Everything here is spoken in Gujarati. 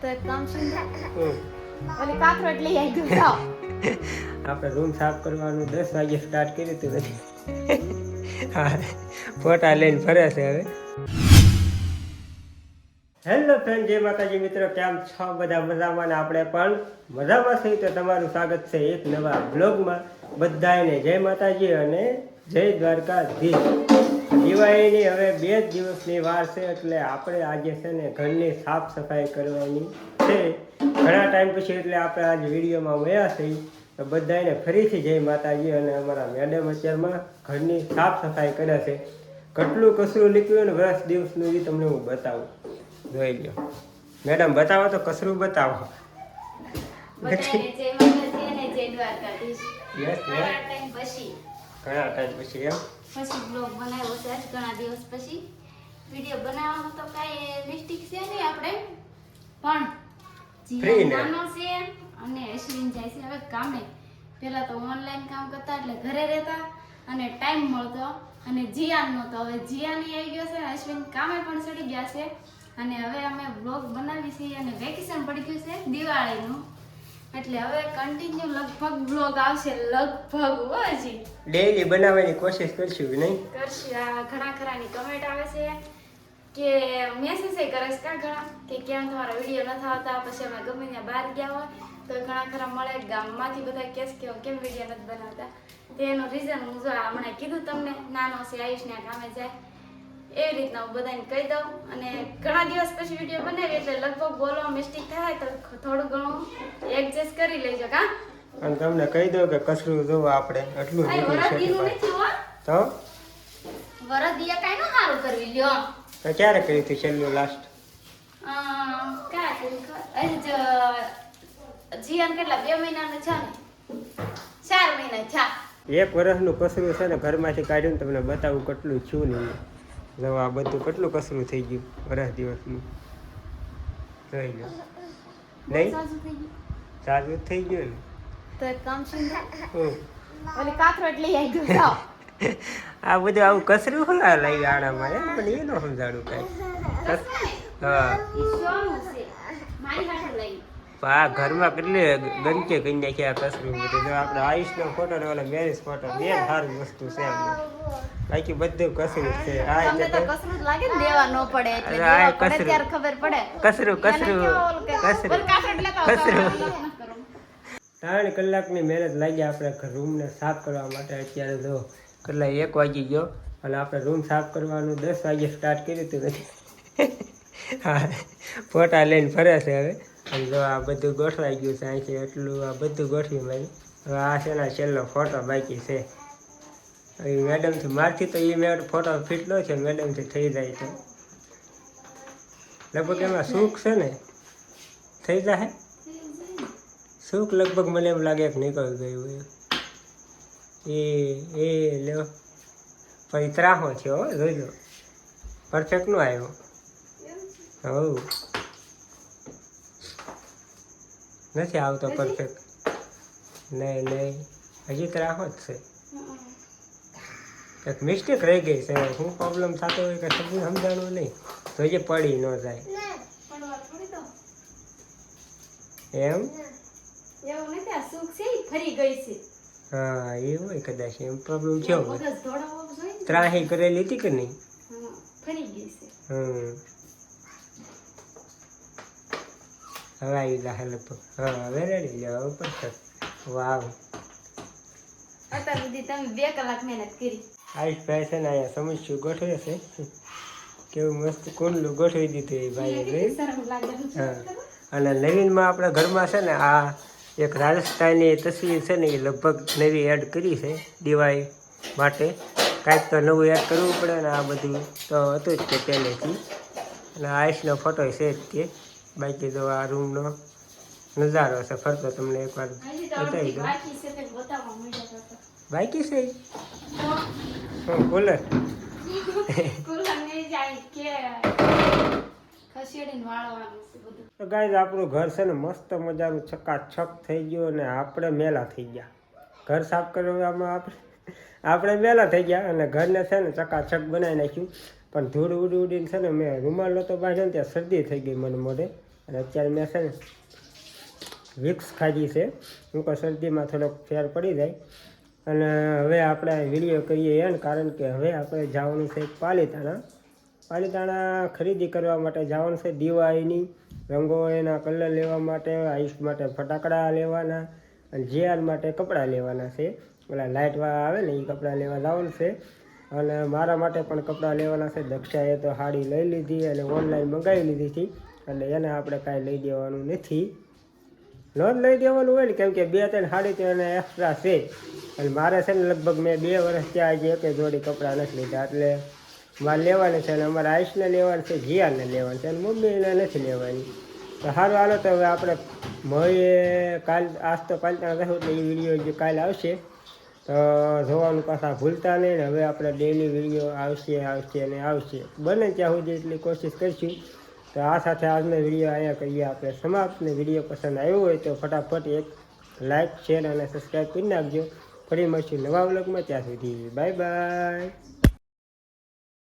તો એક કામ છે ઓલી કાથરોટ લઈ આવી દઉં આપણે રૂમ સાફ કરવાનું દસ વાગે સ્ટાર્ટ કર્યું હતું હા ફોટા લઈને ફરે છે હવે. હેલો ફ્રેન્ડ જય માતાજી મિત્રો કેમ છો? બધા મજામાં આપણે પણ મજામાં છીએ. તો તમારું સ્વાગત છે એક નવા બ્લોગમાં બધાને જય માતાજી અને જય દ્વારકાધીશ. દિવાળીની હવે બે જ દિવસની વાર છે એટલે આપણે આજે છે ને ઘરની સાફ સફાઈ કરવાની છે. ઘણા ટાઈમ પછી એટલે આપણે આજે વિડીયોમાં વયા છીએ. તો બધાને ફરીથી જય માતાજી અને અમારા મેડમ અત્યારમાં ઘરની સાફ સફાઈ કરે છે. કેટલું કચરું નીકળ્યું ને વર્ષ દિવસનું એ તમને હું બતાવું. જોઈ લો મેડમ બતાવો તો કચરું બતાવો. યસ જય ઘણા ટાઈમ પછી એમ. પછી બ્લોગ બનાવ્યો છે આજ ઘણા દિવસ પછી. વીડિયો બનાવવાનો તો કાંઈ મિસ્ટેક છે નહીં આપણે. પણ નાનો છે અને અશ્વિન જાય છે હવે કામે. પહેલા તો ઓનલાઈન કામ કરતા એટલે ઘરે રહેતા અને ટાઈમ મળતો અને જીયાન નહોતો. હવે જીયાની આવી ગયો છે અશ્વિન કામે પણ ચડી ગયા છે. અને હવે અમે બ્લોગ બનાવી છીએ અને વેકેશન પડી ગયું છે દિવાળીનું. એટલે હવે કન્ટિન્યુ લગભગ બ્લોગ આવશે લગભગ હજી. ડેઈલી બનાવવાની કોશિશ કરશું નહીં? કરશું આ ઘણા ખરાની કમેન્ટ આવે છે કે મેસેજ કરે છે કા ઘણા? કે કેમ તમારા વીડિયો નથી આવતા પછી અમે ગમે ત્યાં બહાર ગયા હોય તો ઘણા ખરા મળે ગામમાંથી બધા કેસ કે કેમ વીડિયો નથી બનાવતા? તેનું રીઝન હું જો હમણાં કીધું તમને નાનો છે આયુષને આ કામે જાય. એવી રીતના હું બધાને કહી દઉં. અને ઘણા દિવસ પછી વીડિયો બનાવી એટલે લગભગ બોલવા મિસ્ટેક થાય તો થોડું ઘણું એડજસ્ટ કરી લેજો કા? અને તમને કહી દઉં કે કચરું જો આપણે એટલું જ નથી હો. તો? વરદીયા કાઈ ન સારું કરવી લ્યો. તો ક્યારે કર્યું હતું છેલ્લું લાસ્ટ જો જીવન કેટલા બે મહિનાનું છે ને? ચાર મહિના થયા. એક વર્ષનું કસરું છે ને ઘરમાંથી કાઢ્યું તમને બતાવું કેટલું છું નહીં જો આ બધું કેટલું કસરું થઈ ગયું વરસ દિવસનું? જોઈ લો નહીં? સાસુ થઈ ગયું. સારું થઈ ગયું તો કામ છે ને, આ બધું આવું કસરું ખોલા લઈ આણામાં? એમ પણ એ ન સમજાડું કાંઈ. હા આ ઘરમાં કેટલી ગંદકી કરી નાખી આ કચરું બધું. જો આપણે આયુષનો ફોટો ને ઓલા મેરેજ ફોટો બે સારી વસ્તુ છે બાકી બધું કચરું છે. આ કસરું લાગે ને દેવા ન પડે એટલે આ કસરું. ખબર પડે. કસરું કસરું કેવા ઓલું કે, કચરું ઓલી કાથરોટ લેતા આવો, કચરું. કાથરોટ ન કરો. ત્રણ કલાકની મહેનત લાગી આપણે રૂમને સાફ કરવા માટે અત્યારે જો કલાક એક વાગી ગયો. અને આપણે રૂમ સાફ કરવાનું દસ વાગે સ્ટાર્ટ કર્યું હતું. હા ફોટા લઈને ફરે છે હવે. અને જો આ બધું ગોઠવાઈ ગયું છે અહીંથી એટલું આ બધું ગોઠવી મારી હવે આ છે ને છેલ્લો ફોટો બાકી છે. હવે મેડમથી મારથી તો એ મેં ફોટો ફિટ નો છે, મેડમથી થઈ જાય તો લગભગ એમાં સુખ છે ને? થઈ જાય સુખ લગભગ મને એમ લાગે કે નીકળી ગયું એ એ લ્યો પછી ત્રાહો છે હો, જોઈ લો. પરફેક્ટ નો આવ્યો. હવ નથી આવતો પરફેક્ટ નહીં નહીં. હજી ત્રાહો જ છે. કંઈક મિસ્ટેક રહી ગઈ છે. શું પ્રોબ્લેમ થતો હોય કે સમજી સમજાણું નહીં તો જે પડી ન જાય. તો. એમ? હા એ હોય કદાચ એમ પ્રોબ્લેમ થયો. ત્રાહી કરેલી હતી કે નહીં? હા, ફરી ગઈ છે. હમ. હવે આવી જાય લગભગ હવે રેડી લે હવે વાવ. અત્યાર સુધી તમે બે કલાક મહેનત કરી. આઈશ ભાઈ છે ને અહીંયા સમજશું ગોઠવે છે. કેવું મસ્ત કુંડલું ગોઠવી દીધું એ ભાઈએ નહીં? હા. અને નવીનમાં આપણા ઘરમાં છે ને આ એક રાજસ્થાનની તસવીર છે ને એ લગભગ નવી એડ કરી છે દિવાળી માટે. કાંઈક તો નવું એડ કરવું પડે ને આ બધું. તો હતું જ તે પહેલેથી. અને આયુષનો ફોટો છે જ તે બાકી તો આ રૂમનો નજારો છે. ફરતો તમને એકવાર વાર બતાવી દઉં. બાકી છે શું બોલે. કુલર તો ગાય આપણું ઘર છે ને મસ્ત મજાનું છકાછક થઈ ગયું અને આપણે મેલા થઈ ગયા. ઘર સાફ કરવામાં આપણે આપણે મેલા થઈ ગયા અને ઘરને છે ને ચકાચક બનાવી નાખ્યું. પણ ધૂળ ઉડી ઉડીને છે ને મેં રૂમાલ નહોતો બાંધ્યો ને ત્યાં શરદી થઈ ગઈ મને મોઢે. અને અત્યારે મેં છે ને વિક્સ ખાધી છે. હું કહું શરદીમાં થોડોક ફેર પડી જાય. અને હવે આપણે વીડિયો કરીએ એમ કારણ કે હવે આપણે જવાનું છે પાલીતાણા. પાલીતાણા ખરીદી કરવા માટે જવાનું છે દિવાળીની. રંગો એના કલર લેવા માટે આઈસ માટે ફટાકડા લેવાના અને જીઆર માટે કપડાં લેવાના છે. ઓલા લાઇટવાળા આવે ને એ કપડાં લેવા જવાનું છે. અને મારા માટે પણ કપડાં લેવાના છે. દક્ષાએ તો સાડી લઈ લીધી અને ઓનલાઈન મંગાવી લીધી હતી. એટલે એને આપણે કાંઈ લઈ દેવાનું નથી. ન જ લઈ દેવાનું હોય ને, કેમ કે બે ત્રણ સાડી તો એને એક્સ્ટ્રા છે. અને મારે છે ને લગભગ મેં બે વર્ષ ત્યાં આજે એક જોડી કપડાં નથી લીધા. એટલે મારે લેવાની છે અને અમારે આઈસને લેવાની છે જીયાને લેવાની છે અને મમ્મીને નથી લેવાની. તો સારું, હાલો તો હવે આપણે મળીએ. કાલ, આજ તો કાલ ત્યાં રહ્યું એટલે એ વીડિયો જે કાલે આવશે. જોવાનું પાછા ભૂલતા નહીં હવે આપણે ડેલી વીડિયો આવશે આવશે અને આવશે. બને ત્યાં સુધી એટલી કોશિશ કરીશું. તો આ સાથે આજનો વીડિયો અહીંયા કરીએ આપણે સમાપ્ત. ને વીડિયો પસંદ આવ્યો હોય તો ફટાફટ એક લાઇક શેર અને સબસ્ક્રાઈબ કરી નાખજો. ફરી મળશું નવા વ્લોગમાં ત્યાં સુધી બાય બાય